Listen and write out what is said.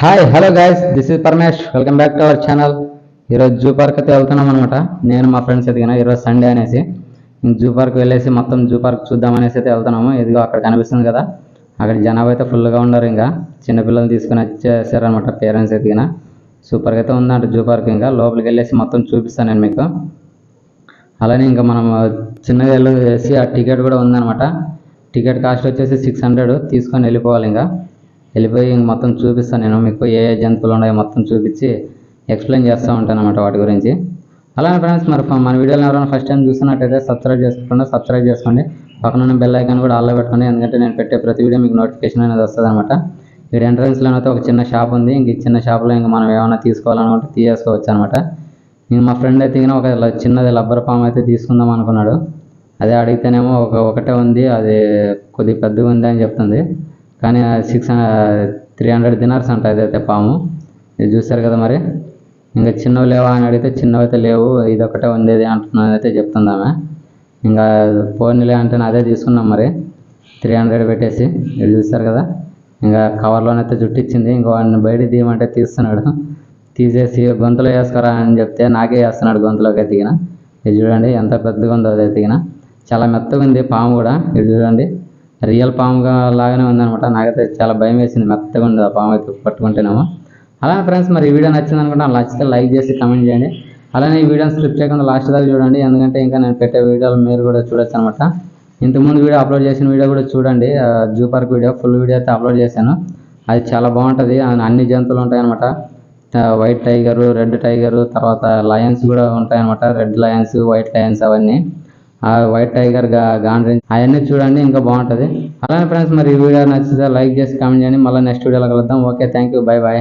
Hi hello guys this is Paramesh welcome back to our channel ఈరోజు zoo park అయితే వెళ్తున్నాం అనమాట నేను మా ఫ్రెండ్స్ ఎదిగిన ఈరోజు సండే అనేసి జూ పార్క్ వెళ్ళేసి మొత్తం జూ పార్క్ చూద్దాం అనేసి అయితే వెళ్తున్నాము. ఇదిగో అక్కడ కనిపిస్తుంది కదా. అక్కడ జనాభా అయితే ఫుల్గా ఉన్నారు ఇంకా. చిన్నపిల్లలు తీసుకుని వచ్చేసారనమాట పేరెంట్స్ ఎదిగిన సూపర్గా అయితే ఉందంట జూ పార్క్ ఇంకా. లోపలికి వెళ్ళేసి మొత్తం చూపిస్తాను నేను మీకు. అలానే ఇంకా మనం చిన్నగా వెళ్ళేసి ఆ టికెట్ కూడా ఉందనమాట టికెట్ కాస్ట్ వచ్చేసి సిక్స్ హండ్రెడ్ తీసుకొని వెళ్ళిపోవాలి ఇంకా. వెళ్ళిపోయి మొత్తం చూపిస్తాను నేను. మీకు ఏ ఏ జంతువులు ఉన్నాయో మొత్తం చూపించి ఎక్స్ప్లెయిన్ చేస్తూ ఉంటాను అనమాట వాటి గురించి. అలానే ఫ్రెండ్స్ మరి మన వీడియోని ఎవరైనా ఫస్ట్ టైం చూస్తున్నట్టయితే సబ్స్క్రైబ్ చేసుకోండి. సబ్స్క్రైబ్ చేసుకోండి. పక్కన బెల్ ఐకాన్ కూడా ఆల్లో పెట్టుకోండి. ఎందుకంటే నేను పెట్టే ప్రతి వీడియో మీకు నోటిఫికేషన్ అనేది వస్తుంది అనమాట ఇక్కడ ఎంట్రన్స్లో అయితే ఒక చిన్న షాప్ ఉంది. ఇంక ఈ చిన్న షాప్లో ఇంకా మనం ఏమైనా తీసుకోవాలనుకుంటే తీసేసుకోవచ్చు అనమాట నేను మా ఫ్రెండ్ అయితే ఒక ల- చిన్నది రబ్బర్ పామ్ అయితే తీసుకుందాం అనుకున్నాడు. అదే అడిగితేనేమో ఒక ఒకటే ఉంది. అది కొద్దిగా పెద్దగా ఉంది అని చెప్తుంది. కానీ సిక్స్ త్రీ హండ్రెడ్ దినార్స్ అంట అదైతే పాము ఇది చూశారు కదా మరి? ఇంకా చిన్నవి లేవా అని అడిగితే చిన్నవి అయితే లేవు ఇది ఒకటే ఉంది ఇది అంటున్నది అయితే చెప్తుంది ఆమె. ఇంకా పోనీలే అంటే అదే తీసుకున్నాం మరి. త్రీ హండ్రెడ్ పెట్టేసి ఇది చూస్తారు కదా? ఇంకా కవర్లోనైతే జుట్టిచ్చింది. ఇంకా వాడిని బయట తీయమంటే తీస్తున్నాడు. తీసేసి గొంతులో వేసుకోరా అని చెప్తే నాకే వేస్తున్నాడు గొంతులోకి ఎత్తిగిన ఇది చూడండి ఎంత పెద్దగా ఉందో అది ఎత్తిగిన చాలా మెత్తగా ఉంది పాము కూడా. ఇది చూడండి. రియల్ పాముగా లాగానే ఉందనమాట నాకైతే చాలా భయం వేసింది. మెత్తగా ఉంది ఆ పాము అయితే పట్టుకుంటేనేమో. అలానే ఫ్రెండ్స్ మరి ఈ వీడియో నచ్చింది అనుకుంటా నచ్చితే లైక్ చేసి కమెంట్ చేయండి. అలానే ఈ వీడియోని స్క్రిప్ట్ చేయకుండా లాస్ట్ దాకా చూడండి. ఎందుకంటే ఇంకా నేను పెట్టే వీడియోలు మీరు కూడా చూడొచ్చు అనమాట ఇంతకుముందు వీడియో అప్లోడ్ చేసిన వీడియో కూడా చూడండి. Zoo park video full video అయితే అప్లోడ్ చేశాను. అది చాలా బాగుంటుంది. అన్ని జంతువులు ఉంటాయన్నమాట. వైట్ టైగరు రెడ్ టైగరు తర్వాత లయన్స్ కూడా ఉంటాయన్నమాట. రెడ్ లయన్స్ వైట్ లయన్స్ అవన్నీ. ఆ వైట్ టైగర్గా అవన్నీ చూడండి ఇంకా బాగుంటుంది. అలానే ఫ్రెండ్స్ మరి ఈ వీడియో నచ్చితే లైక్ చేసి కామెంట్ చేయండి. మళ్ళీ నెక్స్ట్ వీడియోలో కలుద్దాం. Okay thank you bye bye